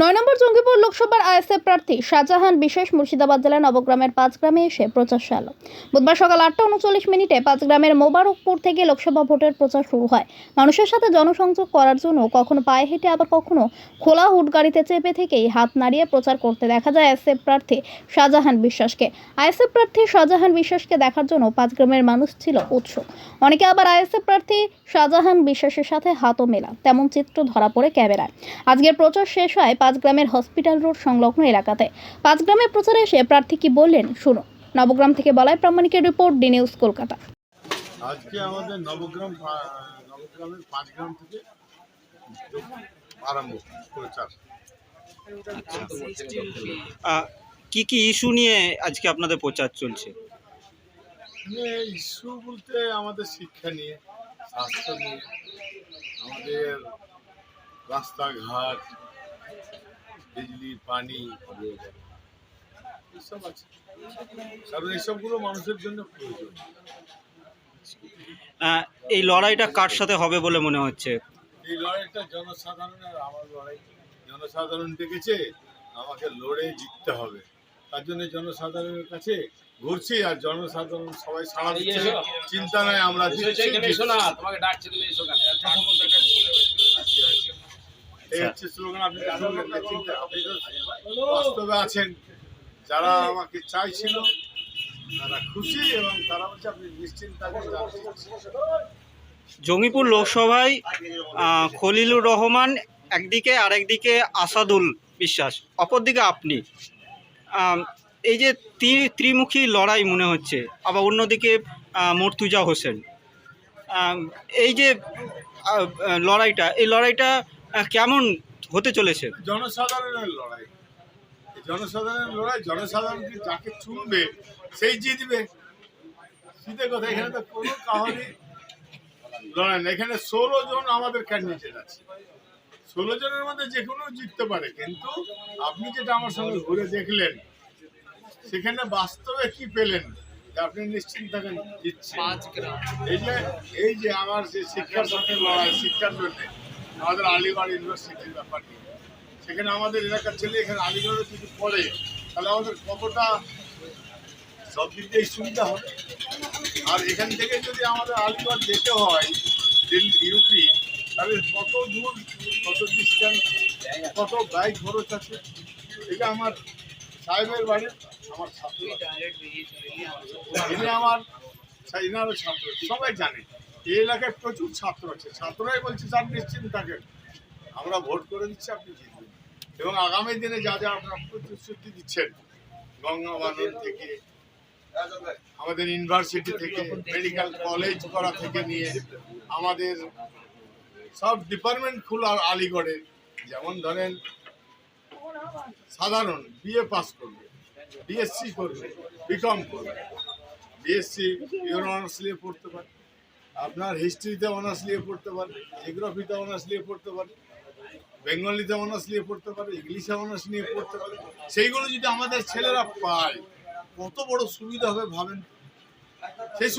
নয় নম্বর জঙ্গিপুর লোকসভার আইএসএফ প্রার্থী শাহজাহান বিশেষ মুর্শিদাবাদ জেলার নবগ্রামের পাঁচ গ্রামে এসে প্রচার চালাল বুধবার সকাল আটটা উনচল্লিশ মিনিটে পাঁচ গ্রামের মোবারকপুর থেকে লোকসভা ভোটের প্রচার শুরু হয়। মানুষের সাথে জনসংযোগ করার জন্য কখনো পায়ে হেঁটে, আবার কখনো খোলা হুট গাড়িতে চেপে থেকেই হাত নাড়িয়ে প্রচার করতে দেখা যায় আইএসএফ প্রার্থী শাহজাহান বিশ্বাসকে। আইএসএফ প্রার্থী শাহজাহান বিশ্বাসকে দেখার জন্য পাঁচ গ্রামের মানুষ ছিল উৎসুক। অনেকে আবার আইএসএফ প্রার্থী শাহজাহান বিশ্বাসের সাথে হাতও মেলা তেমন চিত্র ধরা পড়ে ক্যামেরায়। আজকের প্রচার শেষ হয় পাঁচ গ্রামের হসপিটাল রোড সংলগ্ন এলাকাতে। পাঁচ গ্রামের প্রচারে এসে প্রার্থী কি বললেন? শুনো নবগ্রাম থেকে বলাই প্রামাণিকের রিপোর্ট ডি নিউজ কলকাতা। আজকে আমাদের নবগ্রাম নবগ্রামের পাঁচ গ্রাম থেকে আরম্ভ প্রচার কি কি ইস্যু নিয়ে আজকে আপনাদের প্রচার চলছে? ইস্যু বলতে আমাদের শিক্ষা নিয়ে স্বাস্থ্য নিয়ে আমাদের রাস্তাঘাট বিজলি পানি এসব আছে। কারণ এইসবগুলো মানুষের জন্য প্রয়োজন। এই লড়াইটা কার সাথে হবে বলে মনে হচ্ছে? এই লড়াইটা জনসাধারণের আমার লড়াই। জনসাধারণ দেখেছে আমাকে লড়ে জিততে হবে। তার জন্য জনসাধারণের কাছে ঘুরছি আর জনসাধারণ সবাই সাড়া দিচ্ছে। চিন্তা নাই আমরা। এই হচ্ছে স্লোগান আপনি শুনলেন না, আপনি বাস্তবে আছেন যারা আমাকে চাইছিল তারা খুশি এবং তারা আপনি নিশ্চিন্ত। জঙ্গিপুর লোকসভায় খলিলুর রহমান একদিকে আর একদিকে আসাদুল বিশ্বাস। অপরদিকে আপনি। এই যে ত্রি- ত্রিমুখী লড়াই মনে হচ্ছে আবার অন্যদিকে মর্তুজা হোসেন। এই যে লড়াইটা এই লড়াইটা কেমন হতে চলেছে? জনসাধারণের লড়াই। এই জনসাধারণের লড়াই জনসাধারণকে যাকে চুনবে সেই জিতবে। শীতের কথা এখানে তো কোনো কাহানি লড়াই না এখানে ষোলো জন আমাদের ক্যান্ডিডেট আছে। ষোলো জনের মধ্যে যে কোনো জিততে পারে। কিন্তু আপনি যেটা আমার সঙ্গে ঘুরে দেখলেন সেখানে বাস্তবে কি পেলেন যে আপনি নিশ্চিন্ত থাকেন এই যে এই যে আমার যে শিক্ষার সাথে লড়াই শিক্ষার জন্য আমাদের আলিগড় ইউনিভার্সিটির ব্যাপার নিয়ে সেখানে আমাদের এলাকার ছেলে এখানে আলিগড়ে যদি পড়ে তাহলে আমাদের কতটা সব দিক দিয়ে সুবিধা হবে। আর এখান থেকে যদি আমাদের আলিগড় যেতে হয় দিল্লি ইউপি তাহলে কত দূর কত ডিস্টেন্স কত বাইক খরচ আছে এটা আমার সাহেবের বাড়ির আমার ছাত্র ইনি আমার ইনারও ছাত্র সবাই জানে। এই এলাকায় প্রচুর ছাত্র আছে। ছাত্ররাই বলছে, স্যার, নিশ্চিন্ত থাকেন। আমরা ভোট করে দিচ্ছি, আপনি জিতবেন। এবং আগামী দিনে যা যা আপনারা প্রতিশ্রুতি দিচ্ছেন, গঙ্গা থেকে, আমাদের ইউনিভার্সিটি থেকে, মেডিকেল কলেজ করা থেকে নিয়ে, আমাদের সব ডিপার্টমেন্ট খোলা আলিগড়ে, যেমন ধরেন সাধারণ বিএ পাস করবে বিএসসি করবে বিকম করবে বিএসসি নিয়ে পড়তে পারে। আপনার হিস্ট্রিতে অনার্স নিয়ে পড়তে পারে জিওগ্রাফিতে অনার্স নিয়ে পড়তে পারে বেঙ্গলিতে অনার্স নিয়ে পড়তে পারে ইংলিশে অনার্স নিয়ে পড়তে পারে। সেইগুলো যদি আমাদের ছেলেরা পায়, কত বড় সুবিধা হবে ভাবেন? সেই